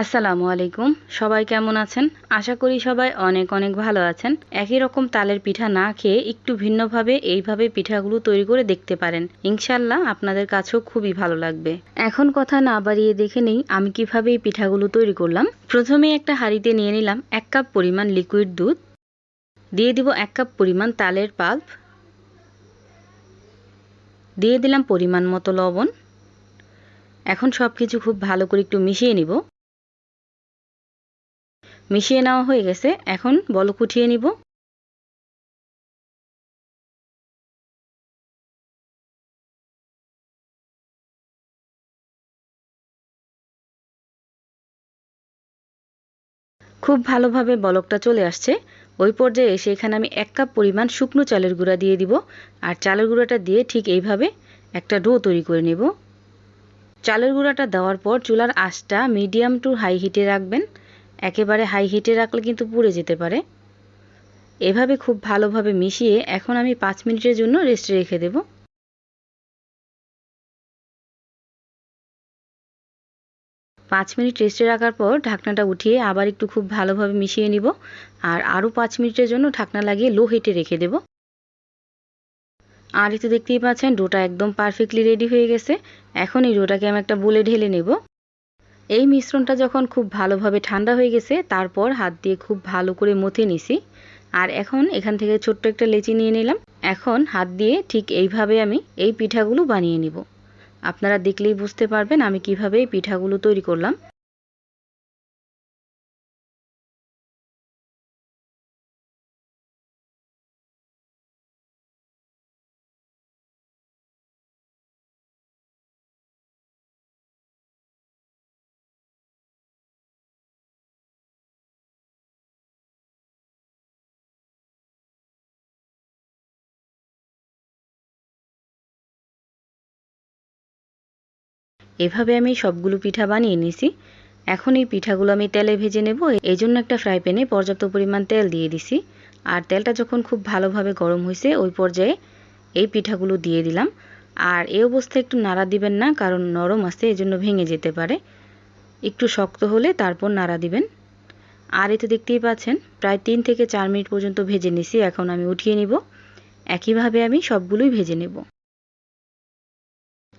আসসালামু আলাইকুম। সবাই কেমন আছেন? আশা করি সবাই অনেক অনেক ভালো আছেন। একই রকম তালের পিঠা না খেয়ে একটু ভিন্নভাবে এইভাবে পিঠাগুলো তৈরি করে দেখতে পারেন। ইনশাল্লাহ আপনাদের কাছেও খুবই ভালো লাগবে। এখন কথা না বাড়িয়ে দেখে নেই আমি কীভাবে এই পিঠাগুলো তৈরি করলাম। প্রথমে একটা হাঁড়িতে নিয়ে নিলাম এক কাপ পরিমাণ লিকুইড দুধ। দিয়ে দিব এক কাপ পরিমাণ তালের পাল্প। দিয়ে দিলাম পরিমাণ মতো লবণ। এখন সব কিছু খুব ভালো করে একটু মিশিয়ে নিব। মিশিয়ে নেওয়া হয়ে গেছে। এখন বলক উঠিয়ে নিব। খুব ভালোভাবে বলকটা চলে আসছে। ওই পর্যায়ে এসে এখানে আমি এক কাপ পরিমাণ শুকনো চালের গুঁড়া দিয়ে দিব। আর চালের গুঁড়াটা দিয়ে ঠিক এইভাবে একটা ডো তৈরি করে নেব। চালের গুঁড়াটা দেওয়ার পর চুলার আঁচটা মিডিয়াম টু হাই হিটে রাখবেন। একেবারে হাই হিটে রাখলে কিন্তু পুড়ে যেতে পারে। এভাবে খুব ভালোভাবে মিশিয়ে এখন আমি পাঁচ মিনিটের জন্য রেস্টে রেখে দেব। পাঁচ মিনিট রেস্টে রাখার পর ঢাকনাটা উঠিয়ে আবার একটু খুব ভালোভাবে মিশিয়ে নিব আর আরও পাঁচ মিনিটের জন্য ঢাকনা লাগিয়ে লো হিটে রেখে দেব। আর একটু দেখতেই পাচ্ছেন ডোটা একদম পারফেক্টলি রেডি হয়ে গেছে। এখন এই ডোটাকে আমি একটা বলে ঢেলে নেব। এই মিশ্রণটা যখন খুব ভালোভাবে ঠান্ডা হয়ে গেছে, তারপর হাত দিয়ে খুব ভালো করে মথে নিছি। আর এখন এখান থেকে ছোট্ট একটা লেচি নিয়ে নিলাম। এখন হাত দিয়ে ঠিক এইভাবে আমি এই পিঠাগুলো বানিয়ে নিব। আপনারা দেখলেই বুঝতে পারবেন আমি কীভাবে এই পিঠাগুলো তৈরি করলাম। এভাবে আমি সবগুলো পিঠা বানিয়ে নিছি। এখন এই পিঠাগুলো আমি তেলে ভেজে নেব। এই জন্য একটা ফ্রাই প্যানে পর্যাপ্ত পরিমাণ তেল দিয়ে দিছি। আর তেলটা যখন খুব ভালোভাবে গরম হয়েছে ওই পর্যায়ে এই পিঠাগুলো দিয়ে দিলাম। আর এই অবস্থায় একটু নাড়া দিবেন না, কারণ নরম আছে, এজন্য ভেঙে যেতে পারে। একটু শক্ত হলে তারপর নাড়া দিবেন। আর এতে দেখতেই পাচ্ছেন, প্রায় তিন থেকে চার মিনিট পর্যন্ত ভেজে নিছি। এখন আমি উঠিয়ে নিব। একইভাবে আমি সবগুলোই ভেজে নেব।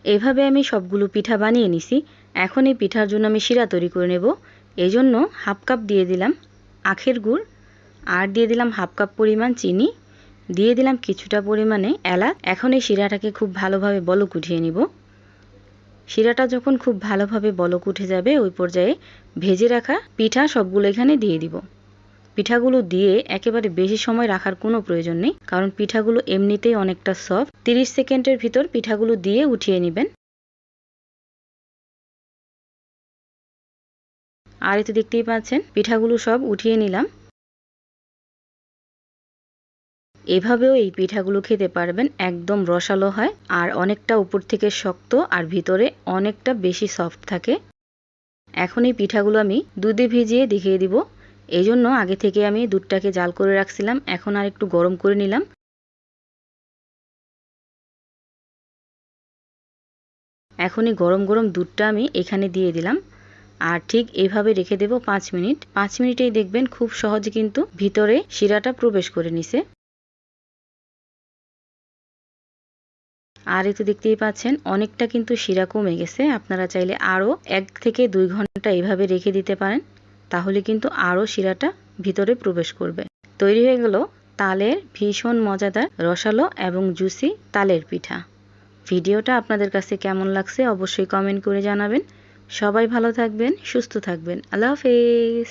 এভাবে আমি সবগুলো পিঠা বানিয়ে নিছি। এখন এই পিঠার জন্য আমি শিরা তৈরি করে নেব। এই জন্য হাফ কাপ দিয়ে দিলাম আখের গুড়, আর দিয়ে দিলাম হাফ কাপ পরিমাণ চিনি। দিয়ে দিলাম কিছুটা পরিমাণে এলাচ। এখন এই শিরাটাকে খুব ভালোভাবে বলক উঠিয়ে নিব। শিরাটা যখন খুব ভালোভাবে বলক উঠে যাবে, ওই পর্যায়ে ভেজে রাখা পিঠা সবগুলো এখানে দিয়ে দিব। পিঠাগুলো দিয়ে একেবারে বেশি সময় রাখার কোনো প্রয়োজন নেই, কারণ পিঠাগুলো এমনিতেই অনেকটা সফট তিরিশ সেকেন্ডের ভিতর পিঠাগুলো দিয়ে উঠিয়ে নেবেন। আর এতে দেখতেই পাচ্ছেন, পিঠাগুলো সব উঠিয়ে নিলাম। এভাবেও এই পিঠাগুলো খেতে পারবেন, একদম রসালো হয়, আর অনেকটা উপর থেকে শক্ত, আর ভিতরে অনেকটা বেশি সফট থাকে। এখন এই পিঠাগুলো আমি দুধে ভিজিয়ে দেখিয়ে দিব। এই জন্য আগে থেকে আমি দুধটাকে জাল করে রাখছিলাম। এখন আর একটু গরম করে নিলাম। এখনই গরম গরম দুধটা আমি এখানে দিয়ে দিলাম। আর ঠিক এইভাবে রেখে দেব পাঁচ মিনিট। পাঁচ মিনিটেই দেখবেন খুব সহজে কিন্তু ভিতরে শিরাটা প্রবেশ করে নিছে। আর এতে দেখতেই পাচ্ছেন, অনেকটা কিন্তু শিরা কমে গেছে। আপনারা চাইলে আরও এক থেকে দুই ঘণ্টা এভাবে রেখে দিতে পারেন। তাহলে কিন্তু আরও শিরাটা ভিতরে প্রবেশ করবে। তৈরি হয়ে গেল তালের ভীষণ মজাদার রসালো এবং জুসি তালের পিঠা। ভিডিওটা আপনাদের কাছে কেমন লাগছে অবশ্যই কমেন্ট করে জানাবেন। সবাই ভালো থাকবেন, সুস্থ থাকবেন। আল্লাহ হাফেজ।